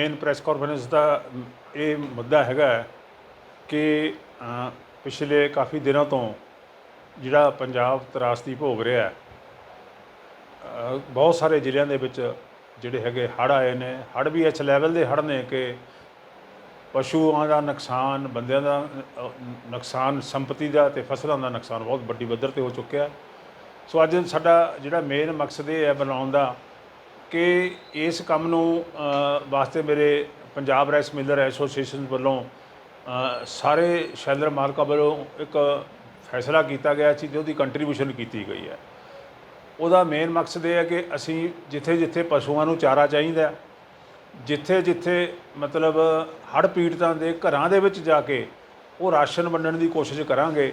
Main press conference ਦਾ ਇਹ ਮੁੱਦਾ ਹੈਗਾ ਕਿ ਪਿਛਲੇ ਕਾਫੀ ਦਿਨਾਂ ਤੋਂ ਜਿਹੜਾ ਪੰਜਾਬ ਤਰਾਸਦੀ ਭੋਗ ਰਿਹਾ ਹੈ ਬਹੁਤ ਸਾਰੇ ਜ਼ਿਲ੍ਹਿਆਂ ਦੇ ਵਿੱਚ ਜਿਹੜੇ ਹੈਗੇ ਹੜ੍ਹ ਆਏ ਨੇ, ਹੜ੍ਹ ਵੀ ਇਸ ਲੈਵਲ ਦੇ ਹੜ੍ਹ ਨੇ ਕਿ ਪਸ਼ੂਆਂ ਦਾ ਨੁਕਸਾਨ, ਬੰਦਿਆਂ ਦਾ ਨੁਕਸਾਨ, ਸੰਪਤੀ ਦਾ ਤੇ ਫਸਲਾਂ ਦਾ ਨੁਕਸਾਨ ਬਹੁਤ ਵੱਡੀ ਪੱਧਰ ਤੇ ਹੋ ਚੁੱਕਿਆ ਸੋ ਅੱਜ ਸਾਡਾ ਜਿਹੜਾ ਮੇਨ ਮਕਸਦ ਇਹ ਹੈ ਬਣਾਉਣ ਦਾ ਕਿ ਇਸ ਕੰਮ ਨੂੰ ਵਾਸਤੇ ਮੇਰੇ ਪੰਜਾਬ ਰਾਈਸ ਮਿਲਰ ਐਸੋਸੀਏਸ਼ਨ ਵੱਲੋਂ ਸਾਰੇ ਸ਼ੈਲਰ ਮਾਲਕਾਂ ਵੱਲੋਂ ਇੱਕ ਫੈਸਲਾ ਕੀਤਾ ਗਿਆ ਸੀ ਤੇ ਉਹਦੀ ਕੰਟਰੀਬਿਊਸ਼ਨ ਕੀਤੀ ਗਈ ਹੈ। ਉਹਦਾ ਮੇਨ ਮਕਸਦ ਇਹ ਹੈ ਕਿ ਅਸੀਂ ਜਿੱਥੇ ਜਿੱਥੇ ਪਸ਼ੂਆਂ ਨੂੰ ਚਾਰਾ ਚਾਹੀਦਾ ਜਿੱਥੇ ਜਿੱਥੇ ਮਤਲਬ ਹੜ੍ਹ ਪੀੜਤਾਂ ਦੇ ਘਰਾਂ ਦੇ ਵਿੱਚ ਜਾ ਕੇ ਉਹ ਰਾਸ਼ਨ ਵੰਡਣ ਦੀ ਕੋਸ਼ਿਸ਼ ਕਰਾਂਗੇ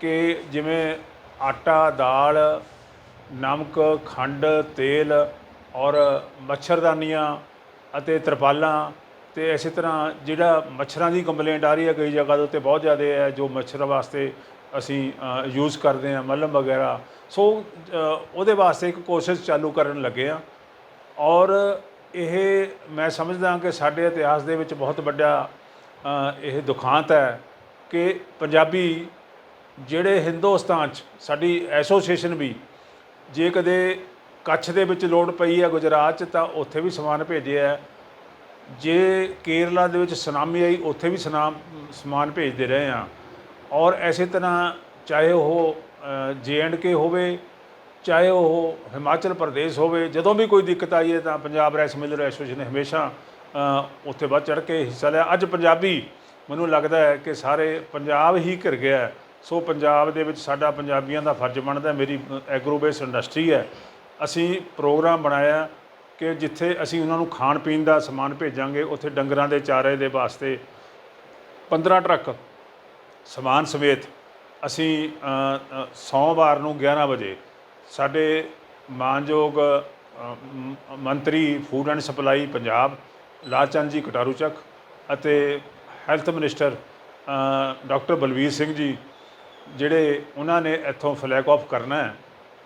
ਕਿ ਜਿਵੇਂ ਆਟਾ, ਦਾਲ, ਨਮਕ, ਖੰਡ, ਤੇਲ ਔਰ ਮੱਛਰਦਾਨੀਆਂ ਅਤੇ ਤਰਪਾਲਾਂ ਅਤੇ ਇਸੇ ਤਰ੍ਹਾਂ ਜਿਹੜਾ ਮੱਛਰਾਂ ਦੀ ਕੰਪਲੇਂਟ ਆ ਰਹੀ ਹੈ ਕਈ ਜਗ੍ਹਾ ਦੇ ਉੱਤੇ ਬਹੁਤ ਜ਼ਿਆਦਾ ਹੈ, ਜੋ ਮੱਛਰ ਵਾਸਤੇ ਅਸੀਂ ਯੂਜ਼ ਕਰਦੇ ਹਾਂ, ਮਲਮ ਵਗੈਰਾ। ਸੋ ਉਹਦੇ ਵਾਸਤੇ ਇੱਕ ਕੋਸ਼ਿਸ਼ ਚਾਲੂ ਕਰਨ ਲੱਗੇ ਆ ਔਰ ਇਹ ਮੈਂ ਸਮਝਦਾ ਕਿ ਸਾਡੇ ਇਤਿਹਾਸ ਦੇ ਵਿੱਚ ਬਹੁਤ ਵੱਡਾ ਇਹ ਦੁਖਾਂਤ ਹੈ ਕਿ ਪੰਜਾਬੀ ਜਿਹੜੇ ਹਿੰਦੁਸਤਾਨ 'ਚ ਸਾਡੀ ਐਸੋਸੀਏਸ਼ਨ ਵੀ, ਜੇ ਕਦੇ ਕੱਛ ਦੇ ਵਿੱਚ ਲੋੜ ਪਈ ਹੈ ਗੁਜਰਾਤ 'ਚ, ਤਾਂ ਉੱਥੇ ਵੀ ਸਮਾਨ ਭੇਜਿਆ ਜੇ ਕੇਰਲਾ ਦੇ ਵਿੱਚ ਸੁਨਾਮੀ ਆਈ, ਉੱਥੇ ਵੀ ਸਨਾਮ, ਸਮਾਨ ਭੇਜਦੇ ਰਹੇ ਆ ਔਰ ਐਸੇ ਤਰ੍ਹਾਂ ਚਾਹੇ ਉਹ ਜੇ ਐਂਡ ਕੇ ਹੋਵੇ, ਚਾਹੇ ਉਹ ਹਿਮਾਚਲ ਪ੍ਰਦੇਸ਼ ਹੋਵੇ, ਜਦੋਂ ਵੀ ਕੋਈ ਦਿੱਕਤ ਆਈ ਹੈ, ਤਾਂ ਪੰਜਾਬ ਰੈਸ ਮਿਲਰ ਐਸੋਸੀਏਸ਼ਨ ਹਮੇਸ਼ਾ ਉੱਥੇ ਵੱਧ ਚੜ ਕੇ ਹਿੱਸਾ ਲਿਆ। ਅੱਜ ਪੰਜਾਬੀ, ਮੈਨੂੰ ਲੱਗਦਾ ਹੈ ਕਿ ਸਾਰੇ ਪੰਜਾਬ ਹੀ ਘਿਰ ਗਿਆ ਸੋ ਪੰਜਾਬ ਦੇ ਵਿੱਚ ਸਾਡਾ ਪੰਜਾਬੀਆਂ ਦਾ ਫਰਜ਼ ਬਣਦਾ ਮੇਰੀ ਐਗਰੋ ਬੇਸ ਇੰਡਸਟਰੀ ਹੈ। ਅਸੀਂ ਪ੍ਰੋਗਰਾਮ ਬਣਾਇਆ ਕਿ ਜਿੱਥੇ ਅਸੀਂ ਉਹਨਾਂ ਨੂੰ ਖਾਣ ਪੀਣ ਦਾ ਸਮਾਨ ਭੇਜਾਂਗੇ, ਉੱਥੇ ਡੰਗਰਾਂ ਦੇ ਚਾਰੇ ਦੇ ਵਾਸਤੇ 15 ਟਰੱਕ ਸਮਾਨ ਸਮੇਤ ਅਸੀਂ ਸੋਮਵਾਰ ਨੂੰ 11 ਵਜੇ ਸਾਡੇ ਮਾਨਯੋਗ ਮੰਤਰੀ food and supply Punjab Lalchand ji Kataru Chak ਅਤੇ health minister doctor Balbir Singh ji, ਜਿਹੜੇ ਉਹਨਾਂ ਨੇ ਇੱਥੋਂ ਫਲੈਗ ਆਫ ਕਰਨਾ ਹੈ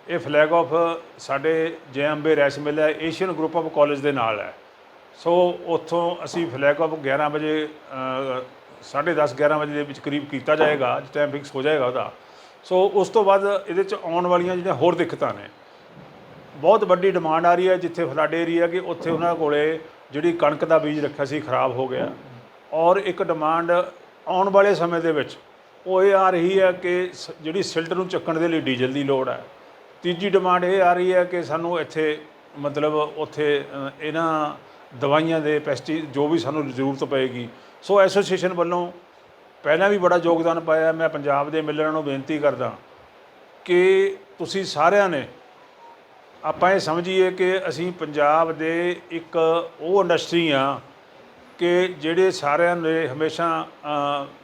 ਇਹ ਫਲੈਗ ਆਫ ਸਾਡੇ ਜੇ ਅੰਬੇ ਰੈਸ ਮਿਲ ਹੈ ਏਸ਼ੀਅਨ ਗਰੁੱਪ ਆਫ ਕਾਲਜ ਦੇ ਨਾਲ ਹੈ। ਸੋ ਉੱਥੋਂ ਅਸੀਂ ਫਲੈਗ ਆਫ 11 ਵਜੇ ਅ, ਸਾਢੇ 10 11 ਵਜੇ ਦੇ ਵਿੱਚ ਕਰੀਬ ਕੀਤਾ ਜਾਏਗਾ ਅੱਜ ਟਾਈਮ ਫਿਕਸ ਹੋ ਜਾਏਗਾ ਉਹਦਾ। ਸੋ ਉਸ ਤੋਂ ਬਾਅਦ ਇਹਦੇ ਚ ਆਉਣ ਵਾਲੀਆਂ ਜਿਹੜੀਆਂ ਹੋਰ ਦਿੱਕਤਾਂ ਨੇ। ਬਹੁਤ ਵੱਡੀ ਡਿਮਾਂਡ ਆ ਰਹੀ ਹੈ ਜਿੱਥੇ ਫਲੱਡ ਏਰੀਆ ਕਿ ਉੱਥੇ ਉਹਨਾਂ ਕੋਲੇ ਜਿਹੜੀ ਕਣਕ ਦਾ ਬੀਜ ਰੱਖਿਆ ਸੀ ਖਰਾਬ ਹੋ ਗਿਆ। ਔਰ ਇੱਕ ਡਿਮਾਂਡ ਆਉਣ ਵਾਲੇ ਸਮੇਂ ਦੇ ਵਿੱਚ ਉਹ ਇਹ ਆ ਰਹੀ ਹੈ ਕਿ ਸ- ਜਿਹੜੀ ਸਿਲਟ ਨੂੰ ਚੱਕਣ ਦੇ ਲਈ ਡੀਜ਼ਲ ਦੀ ਲੋੜ ਹੈ। ਤੀਜੀ ਡਿਮਾਂਡ ਇਹ ਆ ਰਹੀ ਹੈ ਕਿ ਸਾਨੂੰ ਇੱਥੇ ਮਤਲਬ ਉੱਥੇ ਇਹਨਾਂ ਦਵਾਈਆਂ ਦੇ ਪੈਸਟੀ ਜੋ ਵੀ ਸਾਨੂੰ ਜ਼ਰੂਰਤ ਪਏਗੀ। ਸੋ ਐਸੋਸੀਏਸ਼ਨ ਵੱਲੋਂ ਪਹਿਲਾਂ ਵੀ ਬੜਾ ਯੋਗਦਾਨ ਪਾਇਆ ਮੈਂ ਪੰਜਾਬ ਦੇ ਮਿਲਰਾਂ ਨੂੰ ਬੇਨਤੀ ਕਰਦਾ ਕਿ ਤੁਸੀਂ ਸਾਰਿਆਂ ਨੇ ਆਪਾਂ ਇਹ ਸਮਝੀਏ ਕਿ ਅਸੀਂ ਪੰਜਾਬ ਦੇ ਇੱਕ ਉਹ ਇੰਡਸਟਰੀ ਆ ਕਿ ਜਿਹੜੇ ਸਾਰਿਆਂ ਨੇ ਹਮੇਸ਼ਾ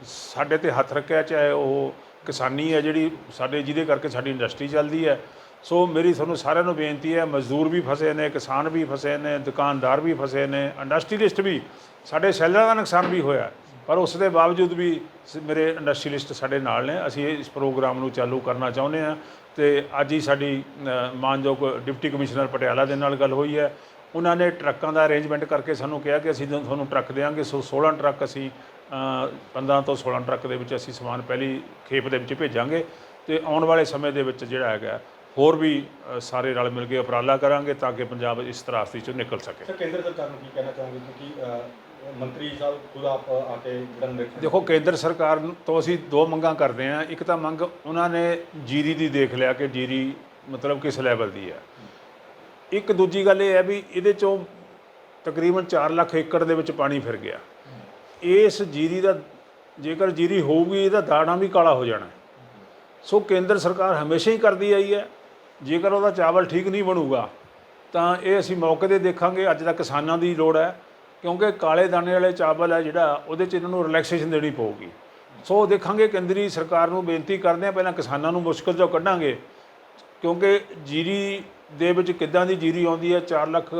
ਸਾਡੇ ਤੇ ਹੱਥ ਰੱਖਿਆ, ਚਾਹੇ ਉਹ ਕਿਸਾਨੀ ਹੈ ਜਿਹੜੀ ਸਾਡੇ, ਜਿਹਦੇ ਕਰਕੇ ਸਾਡੀ ਇੰਡਸਟਰੀ ਚੱਲਦੀ ਹੈ। ਸੋ ਮੇਰੀ ਤੁਹਾਨੂੰ ਸਾਰਿਆਂ ਨੂੰ ਬੇਨਤੀ ਹੈ ਮਜ਼ਦੂਰ ਵੀ ਫਸੇ ਨੇ ਕਿਸਾਨ ਵੀ ਫਸੇ ਨੇ ਦੁਕਾਨਦਾਰ ਵੀ ਫਸੇ ਨੇ ਇੰਡਸਟਰੀਲਿਸਟ ਵੀ ਸਾਡੇ ਸੈਲਰਾਂ ਦਾ ਨੁਕਸਾਨ ਵੀ ਹੋਇਆ ਪਰ ਉਸ ਦੇ ਬਾਵਜੂਦ ਵੀ ਸ- ਮੇਰੇ ਇੰਡਸਟਰੀਲਿਸਟ ਸਾਡੇ ਨਾਲ ਨੇ ਅਸੀਂ ਇਸ ਪ੍ਰੋਗਰਾਮ ਨੂੰ ਚਾਲੂ ਕਰਨਾ ਚਾਹੁੰਦੇ ਹਾਂ ਤੇ ਅੱਜ ਹੀ ਸਾਡੀ ਮਾਨਯੋਗ ਡਿਪਟੀ ਕਮਿਸ਼ਨਰ ਪਟਿਆਲਾ ਦੇ ਨਾਲ ਗੱਲ ਹੋਈ ਹੈ। ਉਹਨਾਂ ਨੇ ਟਰੱਕਾਂ ਦਾ ਅਰੇਂਜਮੈਂਟ ਕਰਕੇ ਸਾਨੂੰ ਕਿਹਾ ਕਿ ਅਸੀਂ ਤੁਹਾਨੂੰ ਟਰੱਕ ਦੇਵਾਂਗੇ ਸੋ 16 ਟਰੱਕ ਅਸੀਂ ਅ, 15 ਤੋਂ 16 ਟਰੱਕ ਦੇ ਵਿੱਚ ਅਸੀਂ ਸਮਾਨ ਪਹਿਲੀ ਖੇਪ ਦੇ ਵਿੱਚ ਭੇਜਾਂਗੇ ਤੇ ਆਉਣ ਵਾਲੇ ਸਮੇਂ ਦੇ ਵਿੱਚ ਜਿਹੜਾ ਹੈਗਾ ਹੋਰ ਵੀ ਸਾਰੇ ਰਲ ਮਿਲ ਕੇ ਉਪਰਾਲਾ ਕਰਾਂਗੇ ਤਾਂ ਕਿ ਪੰਜਾਬ ਇਸ ਤਰਾਸਦੀ ਚੋਂ ਨਿਕਲ ਸਕੇ। ਸਰ ਕੇਂਦਰ ਸਰਕਾਰ ਨੂੰ ਕੀ ਕਹਿਣਾ ਚਾਹੋਗੇ ਕਿਉਂਕਿ ਮੰਤਰੀ ਸਾਹਿਬ ਖੁਦ ਆਪ ਆ ਕੇ ਨਿਰੀਖਣ ਦੇਖੋ ਕੇਂਦਰ ਸਰਕਾਰ ਨੂੰ- ਤੋਂ ਅਸੀਂ ਦੋ ਮੰਗਾਂ ਕਰਦੇ ਹਾਂ। ਇੱਕ ਤਾਂ ਮੰਗ ਉਹਨਾਂ ਨੇ ਜੀਰੀ ਦੀ ਦੇਖ ਲਿਆ ਕਿ ਜੀਰੀ ਮਤਲਬ ਕਿਸ ਲੈਵਲ ਦੀ ਹੈ। ਇੱਕ ਦੂਜੀ ਗੱਲ ਇਹ ਹੈ ਵੀ ਇਹਦੇ ਚੋਂ ਤਕਰੀਬਨ 4 ਲੱਖ ਏਕੜ ਦੇ ਵਿੱਚ ਪਾਣੀ ਫਿਰ ਗਿਆ। ਇਸ ਜੀਰੀ ਦਾ ਜੇਕਰ ਜੀਰੀ ਹੋਊਗੀ ਇਹਦਾ ਦਾਣਾ ਵੀ ਕਾਲਾ ਹੋ ਜਾਣਾ। ਸੋ ਕੇਂਦਰ ਸਰਕਾਰ ਹਮੇਸ਼ਾ ਹੀ ਕਰਦੀ ਆਈ ਹੈ। ਜੇਕਰ ਉਹਦਾ ਚਾਵਲ ਠੀਕ ਨਹੀਂ ਬਣੂਗਾ, ਤਾਂ ਇਹ ਅਸੀਂ ਮੌਕੇ ਤੇ ਦੇਖਾਂਗੇ, ਅੱਜ ਦਾ ਕਿਸਾਨਾਂ ਦੀ ਲੋੜ ਹੈ, ਕਿਉਂਕਿ ਕਾਲੇ ਦਾਣੇ ਵਾਲੇ ਚਾਵਲ ਹੈ ਜਿਹੜਾ, ਉਹਦੇ 'ਚ ਇਹਨਾਂ ਨੂੰ ਰਿਲੈਕਸੇਸ਼ਨ ਦੇਣੀ ਪਊਗੀ। ਸੋ ਦੇਖਾਂਗੇ, ਕੇਂਦਰੀ ਸਰਕਾਰ ਨੂੰ ਬੇਨਤੀ ਕਰਦੇ ਆ ਪਹਿਲਾਂ ਕਿਸਾਨਾਂ ਨੂੰ ਮੁਸ਼ਕਲ ਚੋਂ ਕੱਢਾਂਗੇ, ਕਿਉਂਕਿ ਜੀਰੀ ਦੇ ਵਿੱਚ ਕਿੱਦਾਂ ਦੀ ਜੀਰੀ ਆਉਂਦੀ ਹੈ 4 ਲੱਖ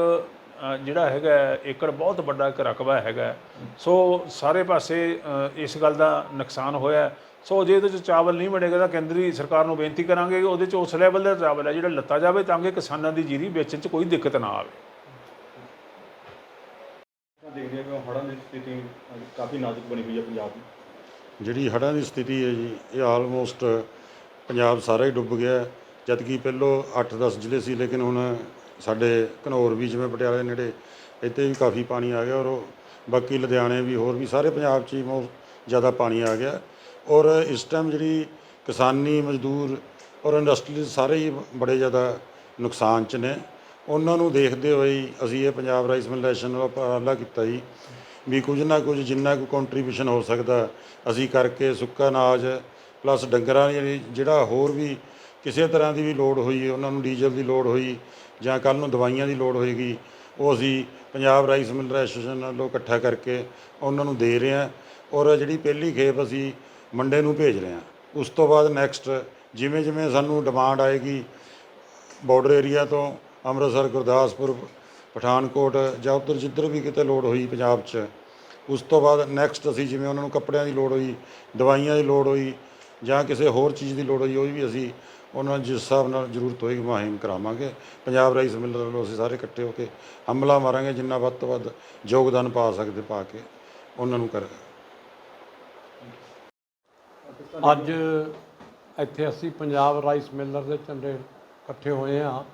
ਜਿਹੜਾ ਹੈਗਾ ਏਕੜ ਬਹੁਤ ਵੱਡਾ ਇੱਕ ਰਕਬਾ ਹੈਗਾ ਸੋ ਸਾਰੇ ਪਾਸੇ ਇਸ ਗੱਲ ਦਾ ਨੁਕਸਾਨ ਹੋਇਆ ਸੋ ਜੇ ਇਹਦੇ ਚ ਚਾਵਲ ਨਹੀਂ ਬਣੇਗਾ ਤਾਂ ਕੇਂਦਰੀ ਸਰਕਾਰ ਨੂੰ ਬੇਨਤੀ ਕਰਾਂਗੇ ਕਿ ਉਹਦੇ ਚ ਉਸ ਲੈਵਲ ਦਾ ਚਾਵਲ ਹੈ ਜਿਹੜਾ ਲੱਤਾ ਜਾਵੇ ਤਾਂ ਕਿ ਕਿਸਾਨਾਂ ਦੀ ਜੀਰੀ ਵੇਚਣ ਚ ਕੋਈ ਦਿੱਕਤ ਨਾ ਆਵੇ। ਦੇਖਦੇ ਸਥਿਤੀ ਅ, ਕਾਫੀ ਨਾਜ਼ੁਕ ਬਣੀ ਹੋਈ ਹੈ ਪੰਜਾਬ ਦੀ। ਜਿਹੜੀ ਹੜ੍ਹਾਂ ਦੀ ਸਥਿਤੀ ਹੈ ਜੀ ਇਹ ਆਲਮੋਸਟ ਪੰਜਾਬ ਸਾਰਾ ਹੀ ਡੁੱਬ ਗਿਆ ਹੈ। ਜਦ ਕਿ ਪਹਿਲੋਂ 8-10 ਜ਼ਿਲ੍ਹੇ ਸੀ ਲੇਕਿਨ ਹੁਣ ਸਾਡੇ ਘਨੌਰ ਵੀ ਜਿਵੇਂ ਪਟਿਆਲੇ ਦੇ ਨੇੜੇ ਇੱਥੇ ਵੀ ਕਾਫੀ ਪਾਣੀ ਆ ਗਿਆ ਔਰ ਉਹ ਬਾਕੀ ਲੁਧਿਆਣੇ ਵੀ ਹੋਰ ਵੀ ਸਾਰੇ ਪੰਜਾਬ 'ਚ ਹੀ ਜ਼ਿਆਦਾ ਪਾਣੀ ਆ ਗਿਆ। ਔਰ ਇਸ ਟਾਈਮ ਜਿਹੜੀ ਕਿਸਾਨੀ ਮਜ਼ਦੂਰ ਔਰ ਇੰਡਸਟਰੀ ਸਾਰੇ ਹੀ ਬੜੇ ਜ਼ਿਆਦਾ ਨੁਕਸਾਨ 'ਚ ਨੇ। ਉਹਨਾਂ ਨੂੰ ਦੇਖਦੇ ਹੋਏ ਹੀ ਅਸੀਂ ਇਹ ਪੰਜਾਬ ਰਾਈਸ ਮਿਲ ਰੈਸ਼ਨ ਦਾ ਉਪਰਾਲਾ ਕੀਤਾ ਜੀ ਵੀ ਕੁਝ ਨਾ ਕੁਝ ਜਿੰਨਾ ਕੁ ਕੰਟਰੀਬਿਊਸ਼ਨ ਹੋ ਸਕਦਾ, ਅਸੀਂ ਕਰਕੇ ਸੁੱਕਾ ਅਨਾਜ ਪਲੱਸ ਡੰਗਰਾਂ ਦੀ ਜਿਹੜਾ ਹੋਰ ਵੀ ਕਿਸੇ ਤਰ੍ਹਾਂ ਦੀ ਵੀ ਲੋੜ ਹੋਈ, ਉਹਨਾਂ ਨੂੰ ਡੀਜ਼ਲ ਦੀ ਲੋੜ ਹੋਈ ਜਾਂ ਕੱਲ ਨੂੰ ਦਵਾਈਆਂ ਦੀ ਲੋੜ ਹੋਏਗੀ, ਉਹ ਅਸੀਂ ਪੰਜਾਬ ਰਾਈਸ ਮਿਲ ਐਸੋਸੀਏਸ਼ਨ ਵੱਲੋਂ ਇਕੱਠਾ ਕਰਕੇ ਉਹਨਾਂ ਨੂੰ ਦੇ ਰਹੇ ਹਾਂ। ਔਰ ਜਿਹੜੀ ਪਹਿਲੀ ਖੇਪ ਅਸੀਂ ਮੰਡੇ ਨੂੰ ਭੇਜ ਰਹੇ ਹਾਂ। ਉਸ ਤੋਂ ਬਾਅਦ ਨੈਕਸਟ ਜਿਵੇਂ ਜਿਵੇਂ ਸਾਨੂੰ ਡਿਮਾਂਡ ਆਏਗੀ ਬਾਰਡਰ ਏਰੀਆ ਤੋਂ ਅੰਮ੍ਰਿਤਸਰ, ਗੁਰਦਾਸਪੁਰ, ਪਠਾਨਕੋਟ ਜਾਂ ਉੱਧਰ ਜਿੱਧਰ ਵੀ ਕਿਤੇ ਲੋੜ ਹੋਈ ਪੰਜਾਬ 'ਚ, ਉਸ ਤੋਂ ਬਾਅਦ ਨੈਕਸਟ ਅਸੀਂ ਜਿਵੇਂ ਉਹਨਾਂ ਨੂੰ ਕੱਪੜਿਆਂ ਦੀ ਲੋੜ ਹੋਈ, ਦਵਾਈਆਂ ਦੀ ਲੋੜ ਹੋਈ ਜਾਂ ਕਿਸੇ ਹੋਰ ਚੀਜ਼ ਦੀ ਲੋੜ ਹੋਈ, ਉਹ ਵੀ ਅਸੀਂ ਉਹਨਾਂ ਜਿਸ ਹਿਸਾਬ ਨਾਲ ਜ਼ਰੂਰਤ ਹੋਏਗੀ ਮੁਹਿੰਮ ਕਰਾਵਾਂਗੇ। ਪੰਜਾਬ ਰਾਈਸ ਮਿਲਰ ਵੱਲੋਂ ਅਸੀਂ ਸਾਰੇ ਇਕੱਠੇ ਹੋ ਕੇ ਹਮਲਾ ਮਾਰਾਂਗੇ, ਜਿੰਨਾ ਵੱਧ ਤੋਂ ਵੱਧ ਯੋਗਦਾਨ ਪਾ ਸਕਦੇ, ਪਾ ਕੇ ਉਹਨਾਂ ਨੂੰ ਕਰ ਅੱਜ ਇੱਥੇ ਅਸੀਂ ਪੰਜਾਬ ਰਾਈਸ ਮਿਲਰ ਦੇ ਝੰਡੇ ਇਕੱਠੇ ਹੋਏ ਆ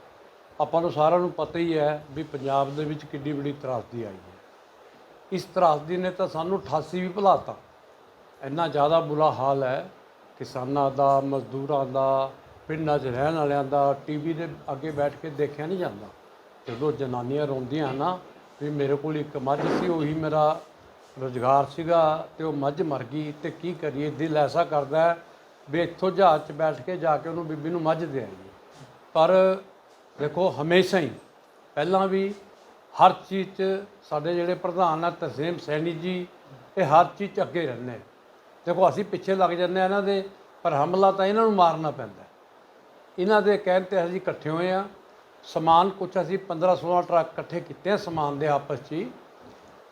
ਆਪਾਂ ਨੂੰ ਸਾਰਿਆਂ ਨੂੰ ਪਤਾ ਹੀ ਹੈ ਵੀ ਪੰਜਾਬ ਦੇ ਵਿੱਚ ਕਿੰਨੀ ਬੜੀ ਤਰਾਸਦੀ ਆਈ ਹੈ। ਇਸ ਤਰਾਸਦੀ ਨੇ ਤਾਂ ਸਾਨੂੰ 88 ਵੀ ਭੁਲਾਤਾ ਇੰਨਾ ਜ਼ਿਆਦਾ ਬੁਰਾ ਹਾਲ ਹੈ। ਕਿਸਾਨਾਂ ਦਾ, ਮਜ਼ਦੂਰਾਂ ਦਾ, ਪਿੰਡਾਂ 'ਚ ਰਹਿਣ ਵਾਲਿਆਂ ਦਾ, ਟੀਵੀ ਦੇ ਅੱਗੇ ਬੈਠ ਕੇ ਦੇਖਿਆ ਨਹੀਂ ਜਾਂਦਾ। ਜਦੋਂ ਜਨਾਨੀਆਂ ਰੋਂਦੀਆਂ ਨਾ ਵੀ ਮੇਰੇ ਕੋਲ ਇੱਕ ਮੱਝ ਸੀ, ਉਹੀ ਮੇਰਾ ਰੁਜ਼ਗਾਰ ਸੀਗਾ ਤੇ ਉਹ ਮੱਝ ਮਰ ਗਈ ਤੇ ਕੀ ਕਰੀਏ? ਦਿਲ ਐਸਾ ਕਰਦਾ ਵੀ ਇੱਥੋਂ ਜਹਾਜ਼ 'ਚ ਬੈਠ ਕੇ ਜਾ ਕੇ ਉਹਨੂੰ ਬੀਬੀ ਨੂੰ ਮੱਝ ਦੇ ਆਈਏ ਪਰ ਦੇਖੋ, ਹਮੇਸ਼ਾ ਹੀ ਪਹਿਲਾਂ ਵੀ ਹਰ ਚੀਜ਼ 'ਚ ਸਾਡੇ ਜਿਹੜੇ ਪ੍ਰਧਾਨ ਆ, ਤਰਸੇਮ ਸੈਣੀ ਜੀ, ਇਹ ਹਰ ਚੀਜ਼ 'ਚ ਅੱਗੇ ਰਹਿੰਦੇ ਦੇਖੋ, ਅਸੀਂ ਪਿੱਛੇ ਲੱਗ ਜਾਂਦੇ ਆ ਇਹਨਾਂ ਦੇ, ਪਰ ਹਮਲਾ ਤਾਂ ਇਹਨਾਂ ਨੂੰ ਮਾਰਨਾ ਪੈਂਦਾ ਇਹਨਾਂ ਦੇ ਕਹਿਣ ਤੇ ਅਸੀਂ ਇਕੱਠੇ ਹੋਏ ਆ। ਸਮਾਨ ਕੁਛ ਅਸੀਂ 15 16 ਟਰੱਕ ਇਕੱਠੇ ਕੀਤੇ ਸਮਾਨ ਦੇ ਆਪਸ 'ਚ ਹੀ।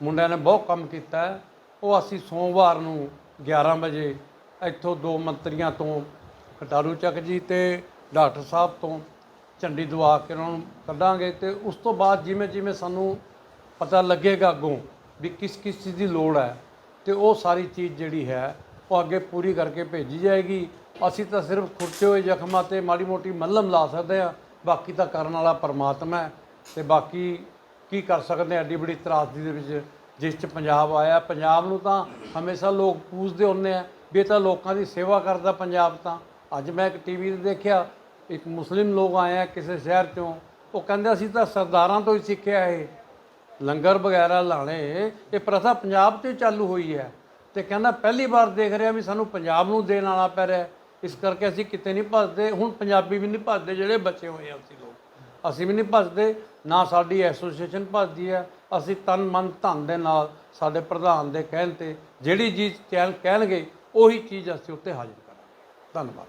ਮੁੰਡਿਆਂ ਨੇ ਬਹੁਤ ਕੰਮ ਕੀਤਾ ਹੈ। ਉਹ ਅਸੀਂ ਸੋਮਵਾਰ ਨੂੰ 11 ਵਜੇ ਇੱਥੋਂ ਦੋ ਮੰਤਰੀਆਂ ਤੋਂ ਕਟਾਰੂ ਚੱਕ ਜੀ ਤੇ ਡਾਕਟਰ ਸਾਹਿਬ ਤੋਂ ਝੰਡੀ ਦਵਾ ਕੇ ਉਹਨਾਂ ਨੂੰ ਕੱਢਾਂਗੇ ਤੇ ਉਸ ਤੋਂ ਬਾਅਦ ਜਿਵੇਂ ਜਿਵੇਂ ਸਾਨੂੰ ਪਤਾ ਲੱਗੇਗਾ ਅੱਗੋਂ ਵੀ ਕਿਸ ਕਿਸ ਚੀਜ਼ ਦੀ ਲੋੜ ਹੈ ਤੇ ਉਹ ਸਾਰੀ ਚੀਜ਼ ਜਿਹੜੀ ਹੈ ਉਹ ਅੱਗੇ ਪੂਰੀ ਕਰਕੇ ਭੇਜੀ ਜਾਏਗੀ ਅਸੀਂ ਤਾਂ ਸਿਰਫ ਖੁਰਚੇ ਹੋਏ ਜ਼ਖਮਾਂ ਤੇ ਮਾੜੀ ਮੋਟੀ ਮੱਲਮ ਲਾ ਸਕਦੇ ਆ ਬਾਕੀ ਤਾਂ ਕਰਨ ਵਾਲਾ ਪਰਮਾਤਮਾ ਹੈ ਤੇ ਬਾਕੀ ਕੀ ਕਰ ਸਕਦੇ ਐਡੀ ਬੜੀ ਤਰਾਸਦੀ ਦੇ ਵਿੱਚ ਜਿਸ 'ਚ ਪੰਜਾਬ ਆਇਆ। ਪੰਜਾਬ ਨੂੰ ਤਾਂ ਹਮੇਸ਼ਾ ਲੋਕ ਪੂਜਦੇ ਹੁੰਦੇ ਆ ਵੀ ਇਹ ਤਾਂ ਲੋਕਾਂ ਦੀ ਸੇਵਾ ਕਰਦਾ ਪੰਜਾਬ ਤਾਂ। ਅੱਜ ਮੈਂ ਇੱਕ ਟੀਵੀ ਤੇ ਦੇਖਿਆ, ਇੱਕ ਮੁਸਲਿਮ ਲੋਕ ਆਏ ਆ ਕਿਸੇ ਸ਼ਹਿਰ ਚੋਂ, ਉਹ ਕਹਿੰਦੇ ਅਸੀਂ ਤਾਂ ਸਰਦਾਰਾਂ ਤੋਂ ਹੀ ਸਿੱਖਿਆ ਇਹ। ਲੰਗਰ ਵਗੈਰਾ ਲਾਣੇ ਇਹ ਪ੍ਰਥਾ ਪੰਜਾਬ 'ਚ ਚਾਲੂ ਹੋਈ ਹੈ। ਤੇ ਕਹਿੰਦਾ ਪਹਿਲੀ ਵਾਰ ਦੇਖ ਰਿਹਾ ਵੀ ਸਾਨੂੰ ਪੰਜਾਬ ਨੂੰ ਦੇਣ ਆਉਣਾ ਪੈ ਰਿਹਾ। ਇਸ ਕਰਕੇ ਅਸੀਂ ਕਿਤੇ ਨਹੀਂ ਭੱਜਦੇ, ਹੁਣ ਪੰਜਾਬੀ ਵੀ ਨਹੀਂ ਭੱਜਦੇ ਜਿਹੜੇ ਬਚੇ ਹੋਏ ਆ ਅਸੀਂ ਲੋਕ। ਅਸੀਂ ਵੀ ਨਹੀਂ ਭੱਜਦੇ ਨਾ ਸਾਡੀ ਐਸੋਸੀਏਸ਼ਨ ਭੱਜਦੀ ਹੈ। ਅਸੀਂ ਤਨ ਮਨ ਧਨ ਦੇ ਨਾਲ ਸਾਡੇ ਪ੍ਰਧਾਨ ਦੇ ਕਹਿਣ ਤੇ ਜਿਹੜੀ ਚੀਜ਼ ਕਹਿਣ- ਕਹਿਣਗੇ, ਉਹੀ ਚੀਜ਼ ਅਸੀਂ ਉੱਤੇ ਹਾਜ਼ਰ ਕਰਾਂਗੇ। ਧੰਨਵਾਦ।